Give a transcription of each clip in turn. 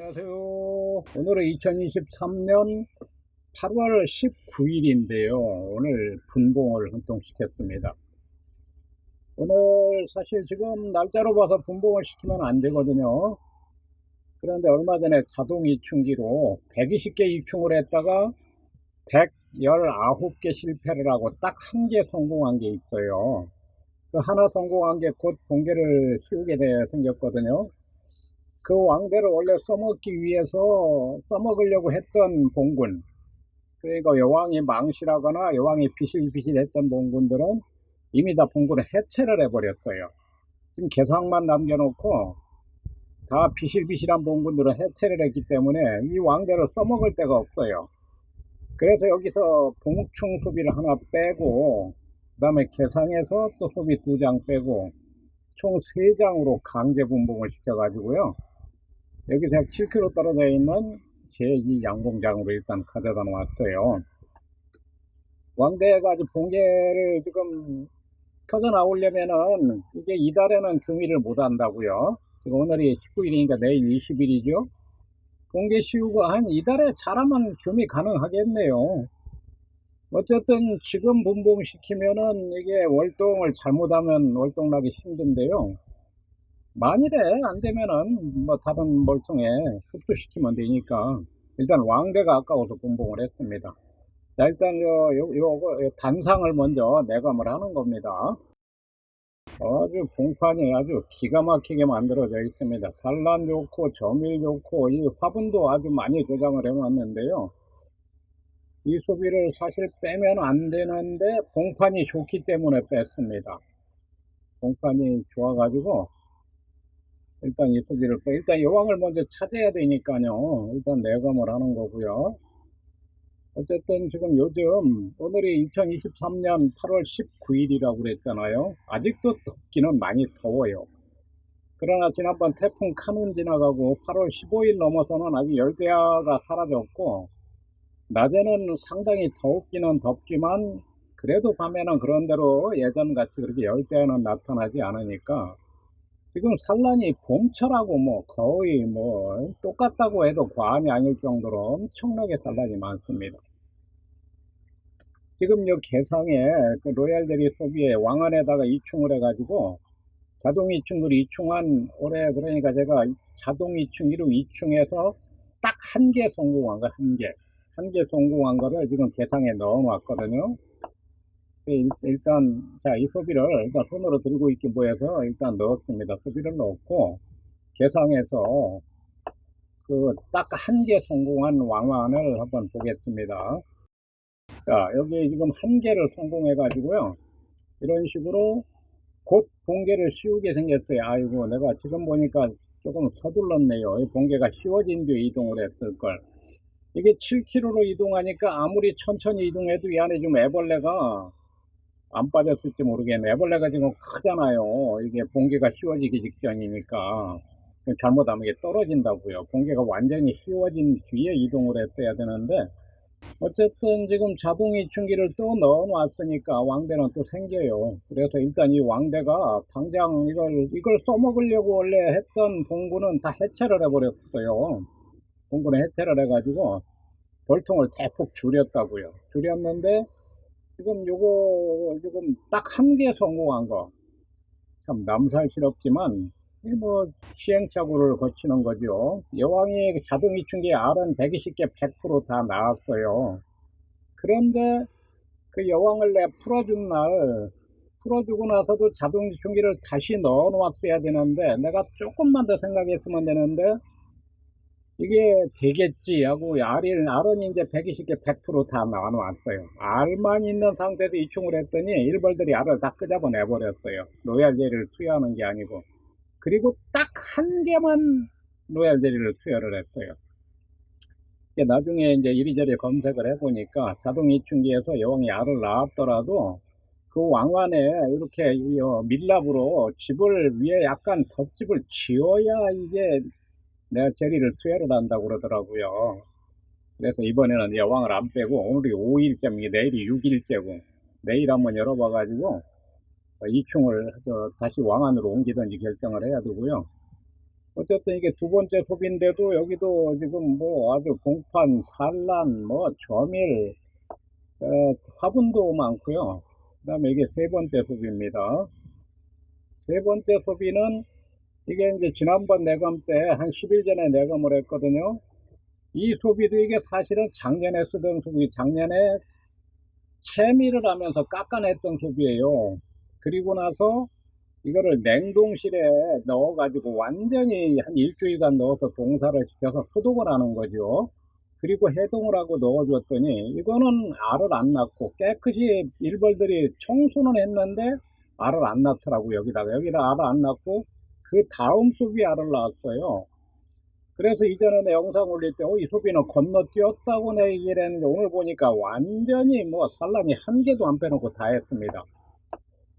안녕하세요. 오늘은 2023년 8월 19일인데요. 오늘 분봉을 hun동시켰습니다. 오늘 사실 지금 날짜로 봐서 분봉을 시키면 안 되거든요. 그런데 얼마 전에 자동 이충기로 120개 이충을 했다가 119개 실패를 하고 딱 한 개 성공한 게 있어요. 그 하나 성공한 게곧 번개를 씌우게 돼 생겼거든요. 그 왕대를 원래 써먹기 위해서 써먹으려고 했던 봉군 그러니까 여왕이 망실하거나 여왕이 비실비실했던 봉군들은 이미 다 봉군을 해체를 해버렸어요. 지금 개상만 남겨놓고 다 비실비실한 봉군들은 해체를 했기 때문에 이 왕대를 써먹을 데가 없어요. 그래서 여기서 봉충 소비를 하나 빼고 그 다음에 개상에서 또 소비 두 장 빼고 총 세 장으로 강제 분봉을 시켜가지고요. 여기서 약 7km 떨어져 있는 제2 양봉장으로 일단 가져다 놓았어요. 왕대가 아직 봉계를 지금 터져 나오려면은 이게 이달에는 금일을 못 한다고요. 지금 오늘이 19일이니까 내일 20일이죠. 봉계 씌우고 한 이달에 잘하면 금이 가능하겠네요. 어쨌든 지금 분봉시키면은 이게 월동을 잘못하면 월동 나기 힘든데요. 만일에 안 되면은 뭐 다른 멀통에 흡수시키면 되니까 일단 왕대가 아까워서 분봉을 했습니다. 자, 일단 요, 요, 요, 요 단상을 먼저 내감을 하는 겁니다. 아주 봉판이 아주 기가 막히게 만들어져 있습니다. 산란 좋고 점일 좋고 이 화분도 아주 많이 조장을 해놨는데요. 이 소비를 사실 빼면 안 되는데 봉판이 좋기 때문에 뺐습니다. 봉판이 좋아가지고 일단 이 소비를 빼 일단 여왕을 먼저 찾아야 되니까요. 일단 내감을 하는 거고요. 어쨌든 지금 요즘 오늘이 2023년 8월 19일이라고 그랬잖아요. 아직도 덥기는 많이 더워요. 그러나 지난번 태풍 카눈 지나가고 8월 15일 넘어서는 아직 열대야가 사라졌고 낮에는 상당히 더웠기는 덥지만 그래도 밤에는 그런대로 예전같이 그렇게 열대야는 나타나지 않으니까 지금 산란이 봄철하고 뭐 거의 뭐 똑같다고 해도 과언이 아닐 정도로 엄청나게 산란이 많습니다. 지금 요 개성에 그 로얄데리 소비에 왕안에다가 이충을 해가지고 자동 이충을 이충한 올해 그러니까 제가 자동 이충 1로 이충해서 딱 한 개 성공한 거 한 개. 한 개 성공한 거를 지금 개상에 넣어 놨거든요. 일단 자 이 소비를 일단 손으로 들고 있기 뭐해서 일단 넣었습니다. 소비를 넣었고 개상에서 그 딱 한 개 성공한 왕안을 한번 보겠습니다. 자 여기 지금 한 개를 성공해 가지고요. 이런 식으로 곧 봉개를 씌우게 생겼어요. 아이고 내가 지금 보니까 조금 서둘렀네요. 이 봉개가 씌워진 뒤에 이동을 했을 걸. 이게 7km로 이동하니까 아무리 천천히 이동해도 이 안에 좀 애벌레가 안 빠졌을지 모르겠네. 애벌레가 지금 크잖아요. 이게 봉개가 씌워지기 직전이니까. 잘못하면 이게 떨어진다고요. 봉개가 완전히 씌워진 뒤에 이동을 했어야 되는데, 어쨌든 지금 자동 이충기를 또 넣어 놨으니까 왕대는 또 생겨요. 그래서 일단 이 왕대가 당장 이걸, 이걸 써먹으려고 원래 했던 봉구는 다 해체를 해버렸어요. 봉구는 해체를 해가지고 벌통을 대폭 줄였다고요. 줄였는데, 지금 요거 지금 딱 한 개 성공한 거 참 남살스럽지만 뭐 시행착오를 거치는 거죠. 여왕이 자동 이충기 R은 120개 100%다 나왔어요. 그런데 그 여왕을 내 풀어준 날 풀어주고 나서도 자동 이충기를 다시 넣어 놓았어야 되는데 내가 조금만 더 생각했으면 되는데 이게 되겠지 하고 R이, R은 이제 120개 100%다 나눠왔어요. R만 있는 상태에서 이충을 했더니 일벌들이 R을 다 끄잡아 내 버렸어요. 로얄 제리를 투여하는 게 아니고. 그리고 딱 한 개만 로얄 제리를 투여를 했어요. 나중에 이제 이리저리 검색을 해보니까 자동 이충기에서 여왕이 R을 낳았더라도 그 왕관에 이렇게 밀랍으로 집을 위에 약간 덧집을 지어야 이게 내가 제리를 투여를 한다고 그러더라고요. 그래서 이번에는 여왕을 안 빼고 오늘이 5일째이고 내일이 6일째고 내일 한번 열어봐가지고 이충을 다시 왕안으로 옮기든지 결정을 해야 되고요. 어쨌든 이게 두 번째 소비인데도 여기도 지금 뭐 아주 공판, 산란, 뭐 저밀, 어, 화분도 많고요. 그 다음에 이게 세 번째 소비입니다. 세 번째 소비는 이게 이제 지난번 내감 때 한 10일 전에 내감을 했거든요. 이 소비도 이게 사실은 작년에 쓰던 소비, 작년에 채미를 하면서 깎아냈던 소비예요. 그리고 나서 이거를 냉동실에 넣어가지고 완전히 한 일주일간 넣어서 동사를 시켜서 소독을 하는 거죠. 그리고 해동을 하고 넣어줬더니 이거는 알을 안 낳고 깨끗이 일벌들이 청소는 했는데 알을 안 낳더라고 여기다가 여기다 알을 안 낳고 그 다음 소비 알을 낳았어요. 그래서 이전에 영상 올릴 때, 어, 이 소비는 건너뛰었다고 내 얘기를 했는데, 오늘 보니까 완전히 뭐 산란이 한 개도 안 빼놓고 다 했습니다.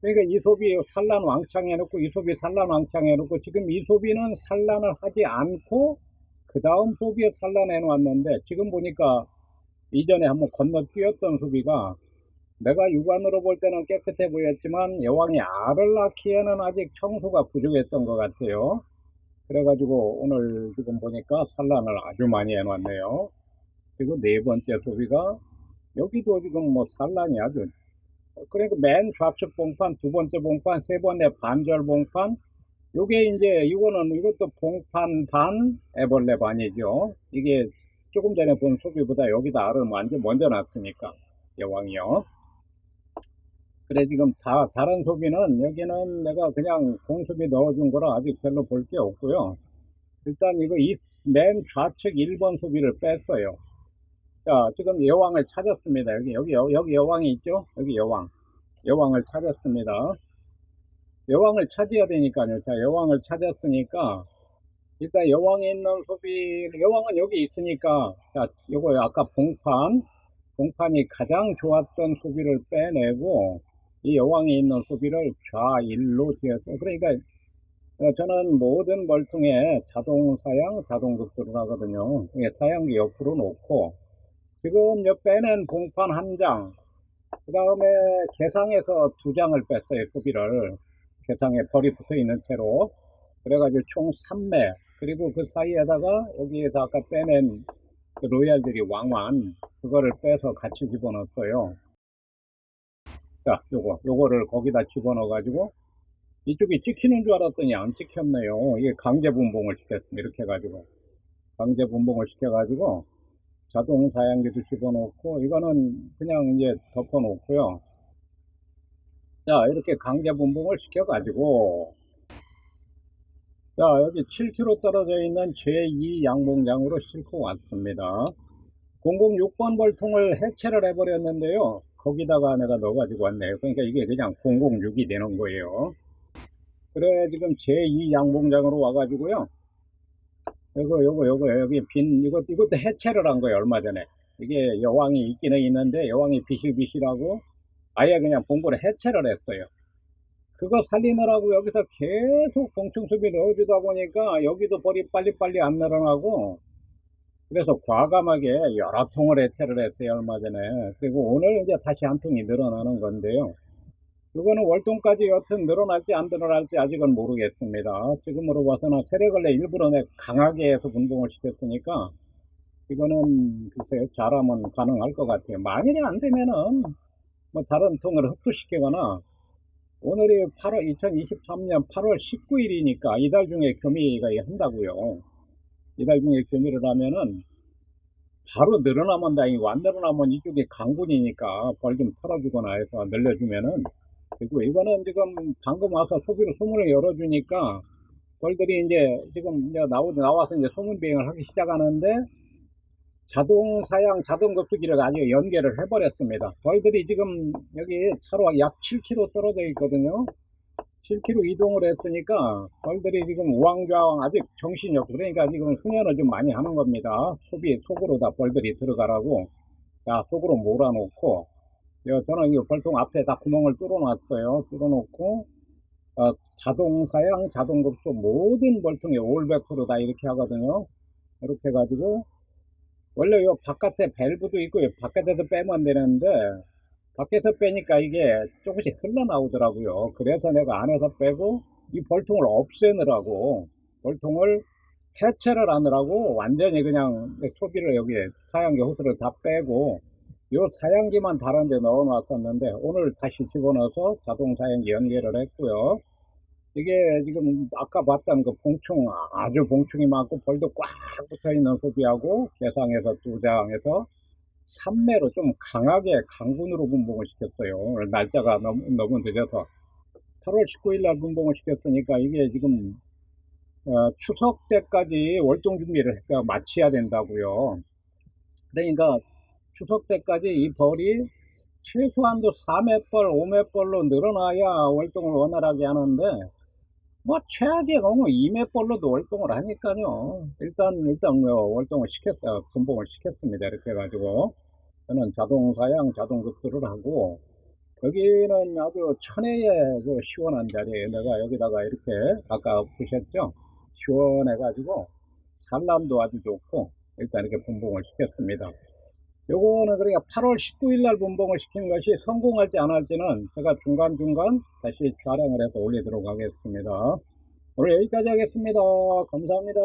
그러니까 이 소비 산란 왕창 해놓고, 이 소비 산란 왕창 해놓고, 지금 이 소비는 산란을 하지 않고, 그 다음 소비에 산란해 놨는데, 지금 보니까 이전에 한번 건너뛰었던 소비가, 내가 육안으로 볼 때는 깨끗해 보였지만, 여왕이 알을 낳기에는 아직 청소가 부족했던 것 같아요. 그래가지고 오늘 지금 보니까 산란을 아주 많이 해놨네요. 그리고 네 번째 소비가 여기도 지금 뭐 산란이 아주 그러니까 맨 좌측 봉판, 두 번째 봉판, 세 번째 반절 봉판 요게 이제 이거는 이것도 봉판 반, 애벌레 반이죠. 이게 조금 전에 본 소비보다 여기다 알을 완전 먼저 놨으니까 여왕이요. 그래 지금 다 다른 소비는 여기는 내가 그냥 공수비 넣어준 거라 아직 별로 볼 게 없고요. 일단 이거 이, 맨 좌측 1번 소비를 뺐어요. 자 지금 여왕을 찾았습니다. 여기 여기 여- 여기 여왕이 있죠? 여기 여왕 여왕을 찾았습니다. 여왕을 찾아야 되니까요. 자 여왕을 찾았으니까 일단 여왕이 있는 소비 여왕은 여기 있으니까 자 요거 아까 봉판 봉판이 가장 좋았던 소비를 빼내고 이 여왕이 있는 소비를 좌일로 지었어요. 그러니까 어, 저는 모든 멀뚱에 자동 사양, 자동 급수를 하거든요. 이게 사양기 옆으로 놓고 지금 여 빼낸 봉판 한 장, 그 다음에 개상에서 두 장을 뺐어요. 소비를 개상에 벌이 붙어 있는 채로 그래가지고 총 3매 그리고 그 사이에다가 여기에서 아까 빼낸 그 로얄들이 왕완 그거를 빼서 같이 집어넣었어요. 자, 요거, 요거를 거기다 집어넣어 가지고 이쪽이 찍히는 줄 알았더니 안 찍혔네요. 이게 강제 분봉을 시켰습니다. 이렇게 해가지고 강제 분봉을 시켜가지고 자동 사양기도 집어넣고 이거는 그냥 이제 덮어놓고요. 자, 이렇게 강제 분봉을 시켜가지고 자, 여기 7km 떨어져 있는 제2 양봉장으로 싣고 왔습니다. 006번 벌통을 해체를 해버렸는데요. 거기다가 내가 넣어가지고 왔네요. 그러니까 이게 그냥 006이 되는 거예요. 그래, 지금 제2 양봉장으로 와가지고요. 요거, 요거, 요거, 여기 빈, 이것, 이것도 해체를 한 거예요, 얼마 전에. 이게 여왕이 있기는 있는데, 여왕이 비실비실하고, 아예 그냥 본부를 해체를 했어요. 그거 살리느라고 여기서 계속 봉충수비 넣어주다 보니까, 여기도 벌이 빨리빨리 안 늘어나고, 그래서 과감하게 여러 통을 해체를 했어요, 얼마 전에. 그리고 오늘 이제 다시 한 통이 늘어나는 건데요. 이거는 월동까지 여튼 늘어날지 안 늘어날지 아직은 모르겠습니다. 지금으로 봐서는 세력을내 일부러 내 강하게 해서 분봉을 시켰으니까 이거는 글쎄요 잘하면 가능할 것 같아요. 만일에 안 되면은 뭐 다른 통을 흡수시키거나 오늘이 8월 2023년 8월 19일이니까 이달 중에 교미가 한다고요. 이달 중에 교미를 하면은 바로 늘어나면 다행이고 안 늘어나면 이쪽이 강군이니까 벌 좀 털어주거나 해서 늘려주면은 되고 이거는 지금 방금 와서 소비로 소문을 열어주니까 벌들이 이제 지금 이제 나오, 나와서 이제 소문 비행을 하기 시작하는데 자동 사양 자동 급수기를 아주 연계를 해버렸습니다. 벌들이 지금 여기 차로 약 7km 떨어져 있거든요. 7km 이동을 했으니까 벌들이 지금 우왕좌왕 아직 정신이 없고 그러니까 지금 훈련을 좀 많이 하는 겁니다. 소비 속으로 다 벌들이 들어가라고 자 속으로 몰아놓고 여, 저는 이 벌통 앞에 다 구멍을 뚫어 놨어요. 뚫어 놓고 어, 자동 사양 자동 급수 모든 벌통에 올 100%다 이렇게 하거든요. 이렇게 해가지고 원래 요 바깥에 밸브도 있고 요 바깥에도 빼면 되는데 밖에서 빼니까 이게 조금씩 흘러나오더라고요. 그래서 내가 안에서 빼고 이 벌통을 없애느라고 월통을 해체를 하느라고 완전히 그냥 소비를 여기 사양기 호스를 다 빼고 요 사양기만 다른 데 넣어 놨었는데 오늘 다시 집어넣어서 자동 사양기 연결을 했고요. 이게 지금 아까 봤던 그 봉충 아주 봉충이 많고 벌도 꽉 붙어 있는 소비하고 개상에서 두 장에서 3매로 좀 강하게 강군으로 분봉을 시켰어요. 오늘 날짜가 너무, 너무 늦어서 8월 19일 날 분봉을 시켰으니까 이게 지금 어, 추석 때까지 월동 준비를 했다 마쳐야 된다고요. 그러니까 추석 때까지 이 벌이 최소한도 4매벌, 5매벌로 늘어나야 월동을 원활하게 하는데 뭐 최악의 경우 2매벌로도 월동을 하니까요. 일단 일단 뭐 월동을 시켰어요. 분봉을 시켰습니다. 이렇게 해가지고 저는 자동 사양, 자동 급수를 하고 여기는 아주 천혜의 그 시원한 자리에 내가 여기다가 이렇게 아까 보셨죠? 시원해가지고 산란도 아주 좋고 일단 이렇게 분봉을 시켰습니다. 요거는 그러니까 8월 19일 날 분봉을 시킨 것이 성공할지 안 할지는 제가 중간중간 다시 촬영을 해서 올리도록 하겠습니다. 오늘 여기까지 하겠습니다. 감사합니다.